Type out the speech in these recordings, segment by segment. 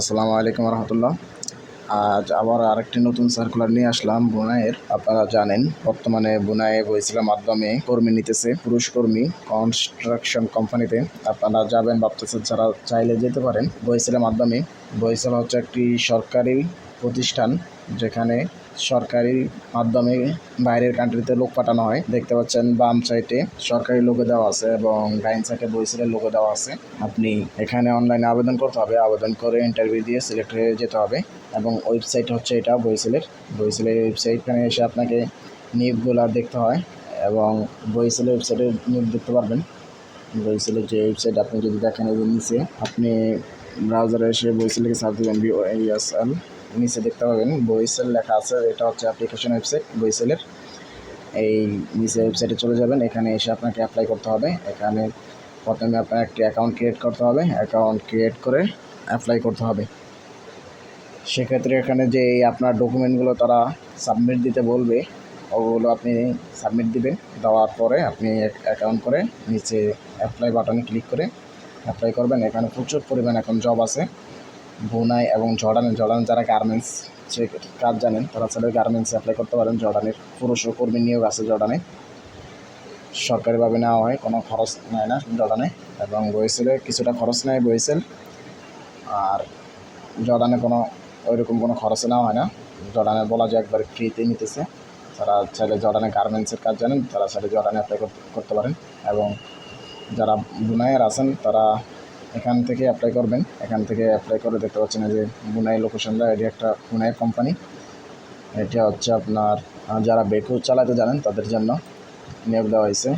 আসসালামু আলাইকুম রহমতুল্লাহ। আজ আবার আরেকটি নতুন সার্কুলার নিয়ে আসলাম বুনাইয়ের। আপনারা জানেন, বর্তমানে বুনাইয়ে বইছিলার মাধ্যমে কর্মী নিতেছে পুরুষ কর্মী কনস্ট্রাকশন কোম্পানিতে আপনারা যাবেন, ভাবতেছেন যারা চাইলে যেতে পারেন। বইছিলার মাধ্যমে বইসিলা হচ্ছে একটি সরকারি প্রতিষ্ঠান, যেখানে সরকারি মাধ্যমে বাইরের কান্ট্রিতে লোক পাঠানো হয়। দেখতে পাচ্ছেন বাম সাইডে সরকারি লোগো দেওয়া আছে এবং ডাইন সাইডে বইসেলের লোগো দেওয়া আছে। আপনি এখানে অনলাইনে আবেদন করতে হবে। আবেদন করে ইন্টারভিউ দিয়ে সিলেক্ট হয়ে যেতে হবে এবং ওয়েবসাইট হচ্ছে এটা বইসেলের বইসেলের ওয়েবসাইটখানে এসে আপনাকে নিয়োগগুলো দেখতে হয় এবং বইসেলের ওয়েবসাইটে নিয়োগ দেখতে পারবেন। বইসেলের যে ওয়েবসাইট আপনি যদি দেখেন যে নিচে, আপনি ব্রাউজারে এসে বইসেলকে সার্চ দেবেন বিওএসএল নিচে দেখতে পাবেন, বইসেল লেখা আছে, এটা হচ্ছে অ্যাপ্লিকেশন ওয়েবসাইট বইসেলের। এই নিচে ওয়েবসাইটে চলে যাবেন, এখানে এসে আপনাকে অ্যাপ্লাই করতে হবে। এখানে প্রথমে আপনার একটি অ্যাকাউন্ট ক্রিয়েট করতে হবে অ্যাকাউন্ট ক্রিয়েট করে অ্যাপ্লাই করতে হবে। সেক্ষেত্রে এখানে যে আপনার ডকুমেন্টগুলো তারা সাবমিট দিতে বলবে, ওগুলো আপনি সাবমিট দিবেন, দেওয়ার পরে আপনি অ্যাকাউন্ট করে নিচে অ্যাপ্লাই বাটনে ক্লিক করে অ্যাপ্লাই করবেন। এখানে প্রচুর পরিমাণ এখন জব আছে। বুনাই এবং জর্ডানে জর্ডান যারা গার্মেন্টস সে কাজ জানেন, তারা চাইলে গার্মেন্টসে অ্যাপ্লাই করতে পারেন। জর্ডানের পুরুষ ও কর্মী নিয়োগ আছে জর্ডানে। সরকারিভাবে নেওয়া হয়, কোনো খরচ নেয় না জর্ডানে। এবং বইসেলে কিছুটা খরচ নেয় বইসেল। আর জর্ডানে কোনো, ওইরকম কোনো খরচ নেওয়া হয় না। জর্ডানে বলা যায় একবার ফ্রিতে নিতেছে। তারা চাইলে জর্ডানে গার্মেন্টসের কাজ জানেন, তারা চাইলে জর্ডানে অ্যাপ্লাই করতে পারেন। এবং যারা বুনাইয়ের আছেন, তারা এখান থেকে অ্যাপ্লাই করবেন। এখান থেকে অ্যাপ্লাই করে দেখতে পাচ্ছেন যে বুনাই লোকেশনটা এটি একটা বুনাইয়ের কোম্পানি এটা হচ্ছে আপনার যারা বেকু চালাতে জানেন তাদের জন্য নিয়োগ দেওয়া হয়েছে।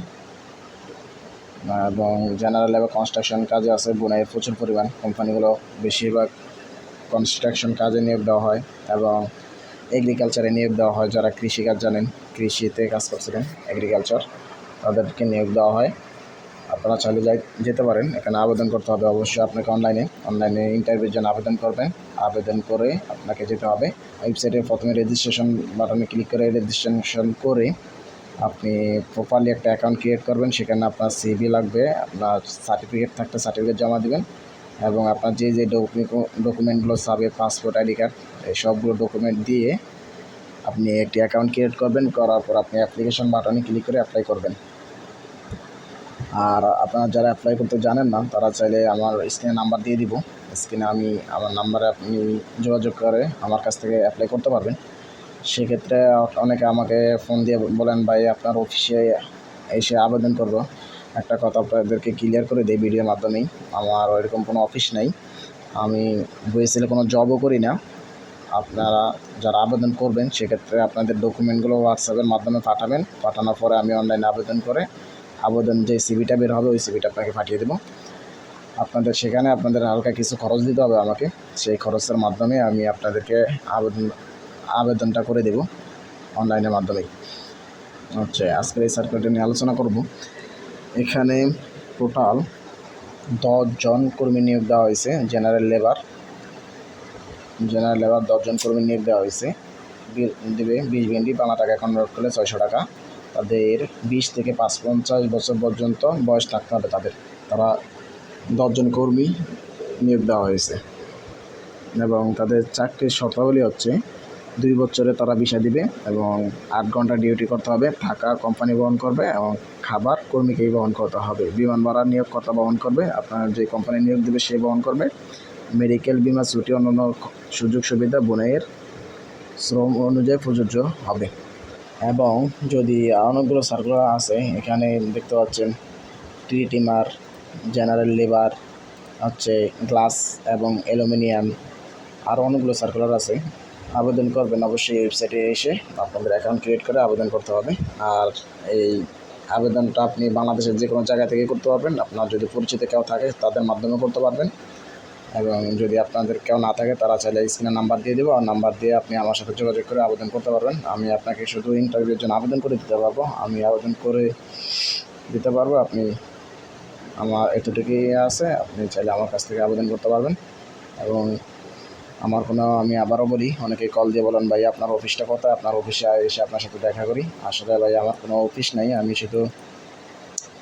এবং জেনারেল এবং কনস্ট্রাকশন কাজে আছে। বুনাইয়ের প্রচুর পরিমাণ কোম্পানিগুলো বেশিরভাগ কনস্ট্রাকশন কাজে নিয়োগ দেওয়া হয় এবং এগ্রিকালচারে নিয়োগ দেওয়া হয়। যারা কৃষিকাজ জানেন, কৃষিতে কাজ করছিলেন এগ্রিকালচার তাদেরকে নিয়োগ দেওয়া হয়। আপনারা চাইলে যাই যেতে পারেন। এখানে আবেদন করতে হবে অবশ্যই আপনাকে অনলাইনে অনলাইনে ইন্টারভিউর জন্য আবেদন করবেন। আবেদন করে আপনাকে যেতে হবে। ওয়েবসাইটে প্রথমে রেজিস্ট্রেশন বাটনে ক্লিক করে রেজিস্ট্রেশন করে আপনি প্রপারলি একটা অ্যাকাউন্ট ক্রিয়েট করবেন। সেখানে আপনার সিভি লাগবে, আপনার সার্টিফিকেট থাকলে সার্টিফিকেট জমা দেবেন এবং আপনার যে যে ডকুমেন্টগুলো সাবে পাসপোর্ট আইডি কার্ড এই সবগুলো ডকুমেন্ট দিয়ে আপনি একটি অ্যাকাউন্ট ক্রিয়েট করবেন। করার পর আপনি অ্যাপ্লিকেশন বাটনে ক্লিক করে অ্যাপ্লাই করবেন। আর আপনারা যারা অ্যাপ্লাই করতে জানেন না, তারা চাইলে আমার স্ক্রিনে নাম্বার দিয়ে দিব। স্ক্রিনে আমি আমার নাম্বারে আপনি যোগাযোগ করে আমার কাছ থেকে অ্যাপ্লাই করতে পারবেন। সেক্ষেত্রে অনেকে আমাকে ফোন দিয়ে বলেন, ভাই, আপনার অফিসে এসে আবেদন করব। একটা কথা আপনাদেরকে ক্লিয়ার করে দিই ভিডিওর মাধ্যমেই। আমার ওইরকম কোনো অফিস নেই। আমি বইসেলে কোনো জবও করি না। আপনারা যারা আবেদন করবেন, সেক্ষেত্রে আপনাদের ডকুমেন্টগুলো হোয়াটসঅ্যাপের মাধ্যমে পাঠাবেন। পাঠানোর পরে আমি অনলাইনে আবেদন করে আবেদন যে সিভিটা বের হবে, ওই সিভিটা আপনাকে পাঠিয়ে দেবো। আপনাদের সেখানে আপনাদের হালকা কিছু খরচ দিতে হবে আমাকে। সেই খরচের মাধ্যমে আমি আপনাদেরকে আবেদন, আবেদনটা করে দেব অনলাইনের মাধ্যমে। আচ্ছা আজকের এই সার্কুলারটা নিয়ে আলোচনা করব। এখানে টোটাল দশজন কর্মী নিয়োগ দেওয়া হয়েছে জেনারেল লেবার জেনারেল লেবার দশজন কর্মী নিয়োগ দেওয়া হয়েছে। দেবে বিশ বিএনডি বাংলা টাকা কনভার্ট করলে ছয়শো টাকা। তাদের বিশ থেকে পাঁচ পঞ্চাশ বছর পর্যন্ত বয়স থাকতে হবে তাদের। তারা দশজন কর্মী নিয়োগ দেওয়া হয়েছে এবং তাদের চাকরির শর্তাবলী হচ্ছে দুই বছরে তারা ভিসা দিবে এবং আট ঘণ্টা ডিউটি করতে হবে, থাকা কোম্পানি বহন করবে এবং খাবার কর্মীকেই বহন করতে হবে। বিমান ভাড়া নিয়োগকর্তা বহন করবে, আপনার যে কোম্পানি নিয়োগ দেবে সে বহন করবে। মেডিকেল, বিমা, ছুটি, অন্যান্য সুযোগ সুবিধা বোনের শ্রম অনুযায়ী প্রযোজ্য হবে। এবং যদি অনেকগুলো সার্কুলার আছে, এখানে দেখতে পাচ্ছেন ট্রি টিমার জেনারেল লেবার হচ্ছে গ্লাস এবং অ্যালুমিনিয়াম আরও অনেকগুলো সার্কুলার আছে। আবেদন করবেন অবশ্যই ওয়েবসাইটে এসে আপনাদের অ্যাকাউন্ট ক্রিয়েট করে আবেদন করতে হবে। আর এই আবেদনটা আপনি বাংলাদেশের যে কোনো জায়গা থেকে করতে পারবেন। আপনার যদি পরিচিত কেউ থাকে, তাদের মাধ্যমে করতে পারবেন। এবং যদি আপনাদের কেউ না থাকে, তারা চাইলে স্ক্রিনে নাম্বার দিয়ে দেবো। আর নাম্বার দিয়ে আপনি আমার সাথে যোগাযোগ করে আবেদন করতে পারবেন। আমি আপনাকে শুধু ইন্টারভিউর জন্য আবেদন করে দিতে পারব। আমি আবেদন করে দিতে পারব। আপনি আমার এতটুকুই আছে। আপনি চাইলে আমার কাছ থেকে আবেদন করতে পারবেন। এবং আমার কোনো, আমি আবারও বলি, অনেকে কল দিয়ে বলেন, ভাই, আপনার অফিসটা কোথায়? আপনার অফিসে এসে আপনার সাথে দেখা করি। আসলে ভাই, আমার কোনো অফিস নেই। আমি শুধু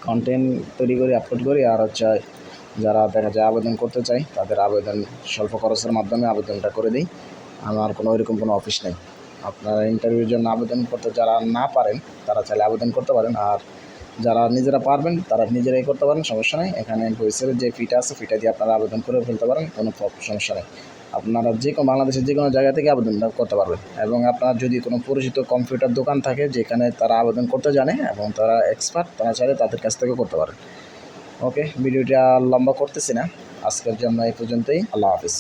কন্টেন্ট তৈরি করি আপলোড করি। আর হচ্ছে যারা দেখা যায় আবেদন করতে চায়, তাদের আবেদন স্বল্প খরচের মাধ্যমে আবেদনটা করে দিই। আমার কোনো ওইরকম কোনো অফিস নেই। আপনারা ইন্টারভিউর জন্য আবেদন করতে যারা না পারেন, তারা চাইলে আবেদন করতে পারেন। আর যারা নিজেরা পারবেন, তারা নিজেরাই করতে পারেন, সমস্যা নেই। এখানে ভয়েসের যে ফিটা আছে ফিটা দিয়ে আপনারা আবেদন করে ফেলতে পারেন, কোনো সমস্যা নেই। আপনারা যে কোনো, বাংলাদেশের যে কোনো জায়গা থেকে আবেদনটা করতে পারবেন। এবং আপনার যদি কোনো পরিচিত কম্পিউটার দোকান থাকে, যেখানে তারা আবেদন করতে জানে এবং তারা এক্সপার্ট তারা চাইলে তাদের কাছ থেকে করতে পারেন। ওকে ভিডিওটা লম্বা করতেছি না। আজকের জন্য এই পর্যন্তই। আল্লাহ হাফিজ।